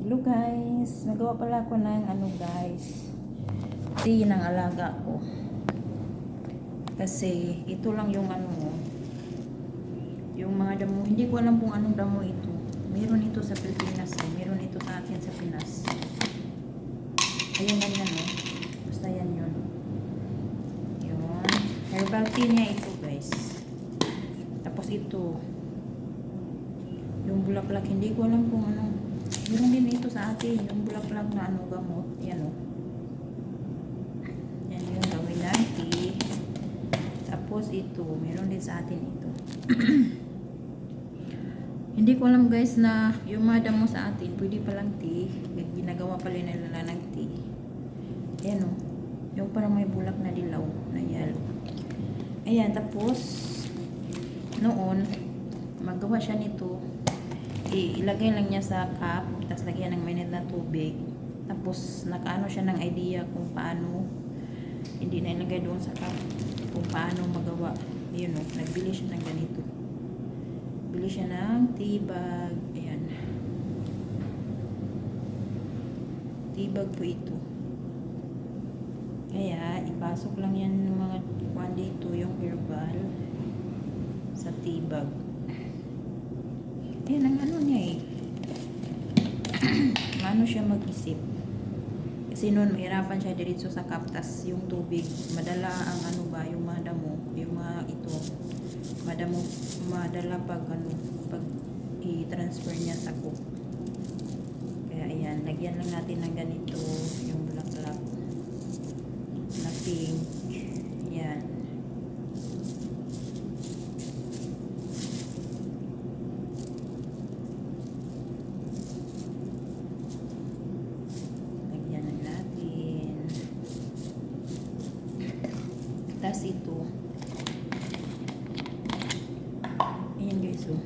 Hello guys, nagawa pala ako ng ano guys, tea ng alaga ko. Kasi ito lang yung ano, yung mga damo, hindi ko alam kung anong damo ito. Meron ito sa Pilipinas eh, meron ito sa atin sa Pinas. Ayan yan yan eh, basta yan yun. Yun, herbal tea niya ito guys. Tapos ito, yung bulaklak, hindi ko alam kung ano. Meron din ito sa atin, yung bulaklak na ano gamot. Yan o. Yan yung gawin natin. Tapos ito, meron din sa atin ito. hindi ko alam guys na yung mga damo sa atin, pwede palang tea. Ginagawa pala nila ng tea. Yan o. Yung parang may bulak na dilaw na yellow. Ayan, tapos noon, magawa siya nito ilagay lang niya sa cup, tapos lagyan ng mainit na tubig. Tapos nakaano siya ng idea kung paano hindi na ilagay doon sa cup kung paano magawa. Yun o, nagbili siya ng ganito. Bili siya ng tea bag. Ayan. Tea bag po ito. Kaya, ipasok lang yan ng mga kwan dito, yung herbal sa tea bag. Yan ang ano niya eh. Ano siya mag-isip. Kasi noon, mahirapan siya diretso sa kaptas yung tubig. Madala ang ano ba, yung mga damo, yung mga ito. Madamo, madala pag ano, pag i-transfer niya sa cook. Kaya ayan, lagyan lang natin ng ganito, yung bulaklak na pink. Yan. Lagyan na natin. Tapos ito. Ayan guys, oh.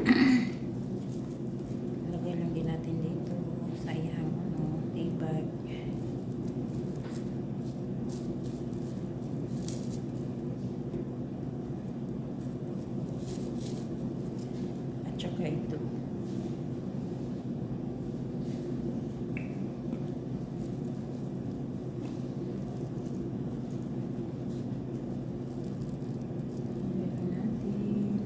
Lagay lang din dito sa iyang ano, tea ito. Lagyan natin.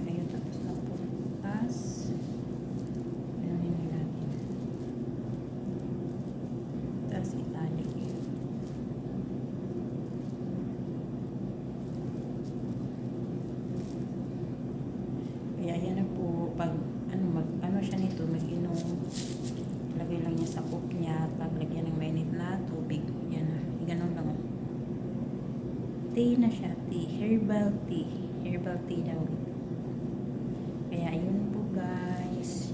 Ayun, tapos na po. Tapos, gano'n natin. Tapos, italik. Kaya yan na po, pag ano, mag, ano siya nito, mag-inom, lagay lang niya sa cook niya, pag lagyan ng mainit na tubig, yan na, ganun lang. Tea na siya, tea, herbal tea, herbal tea daw. Kaya yun po guys.